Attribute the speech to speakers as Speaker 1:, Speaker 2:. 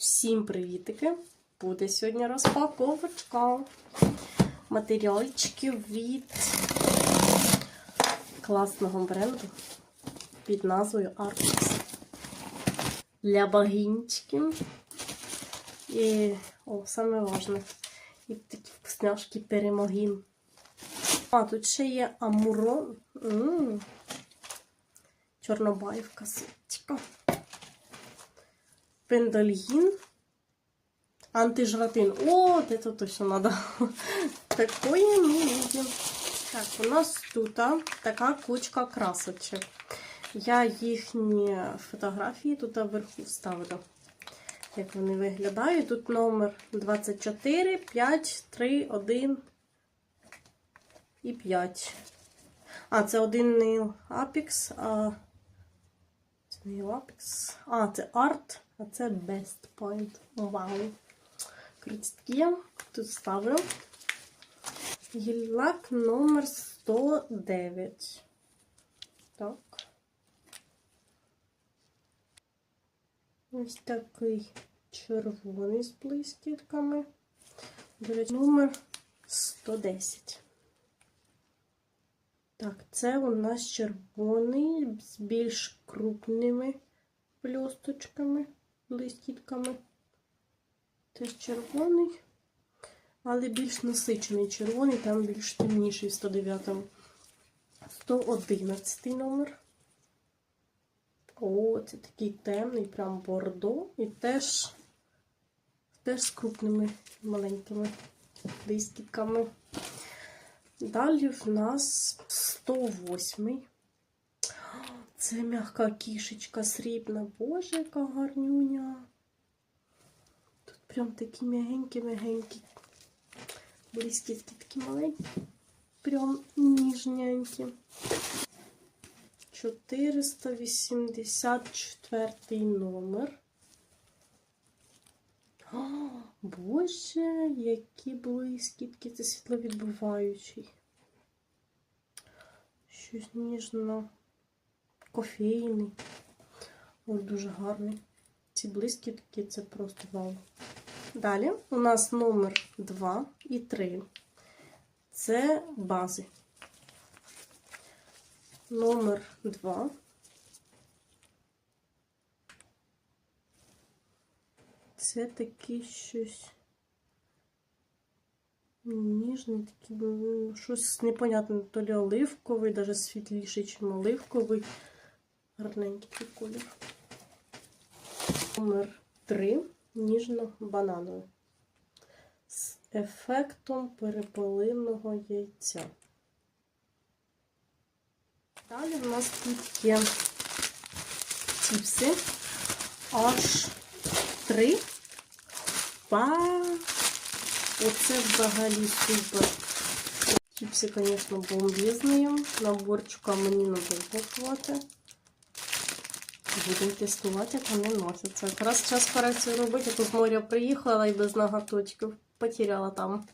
Speaker 1: Всім привітики! Буде сьогодні розпаковочка матеріальчиків від класного бренду під назвою Artex. Для багінчиків. І, о, саме важне, і такі вкусняшки перемогін. А, тут ще є амурон. М-м. Чорнобаївка ситечка. Пендальгін. Антижратин. О, вот это точно надо. Такое мы видим. Так, у нас тут така кучка красочок. Я їхні фотографії тут вверху вставлю. Як вони виглядають. Тут номер 24, 5, 3, 1 і 5. А, це один Nail Apex, а це не Apex. А, це Art, а це Best Point. Вау. Крутітки. Тут ставлю. Гіллак номер 109. Так. Ось такий червоний з блискітками. Речі, номер 110. Так, це у нас червоний з більш крупними блісточками, блискітками. Теж червоний, але більш насичений червоний, там більш темніший в 109 111 номер. О, це такий темний, прям бордо. І теж, теж з крупними маленькими блискітками. Далі в нас 108. Це м'яка кішечка срібна. Боже, яка гарнюня. Тут прям такі м'ягенькі-м'ягенькі. Блискітки такі маленькі. Прям ніжненькі. 484 номер. О, Боже, які блискітки, це світловідбиваючий. Щось ніжно кофейний. Ось дуже гарний. Ці блискітки це просто вау. Далі у нас номер 2 і 3. Це бази. Номер 2. Це такий щось ніжний, ну, щось непонятне, то лі оливковий, навіть світліший, ніж оливковий. Гарненький такий колір. Номер 3 ніжно-банановий. З ефектом перепелиного яйця. Далі в нас тут є чіпси. Аж три. Па! Оце взагалі супер. Чіпси, звісно, бомбізні. Наборчика мені надовго хватить. Будемо тестувати, як вони носяться. Якраз час корекцію робити, Тут моря приїхала і без ноготочків потеряла там.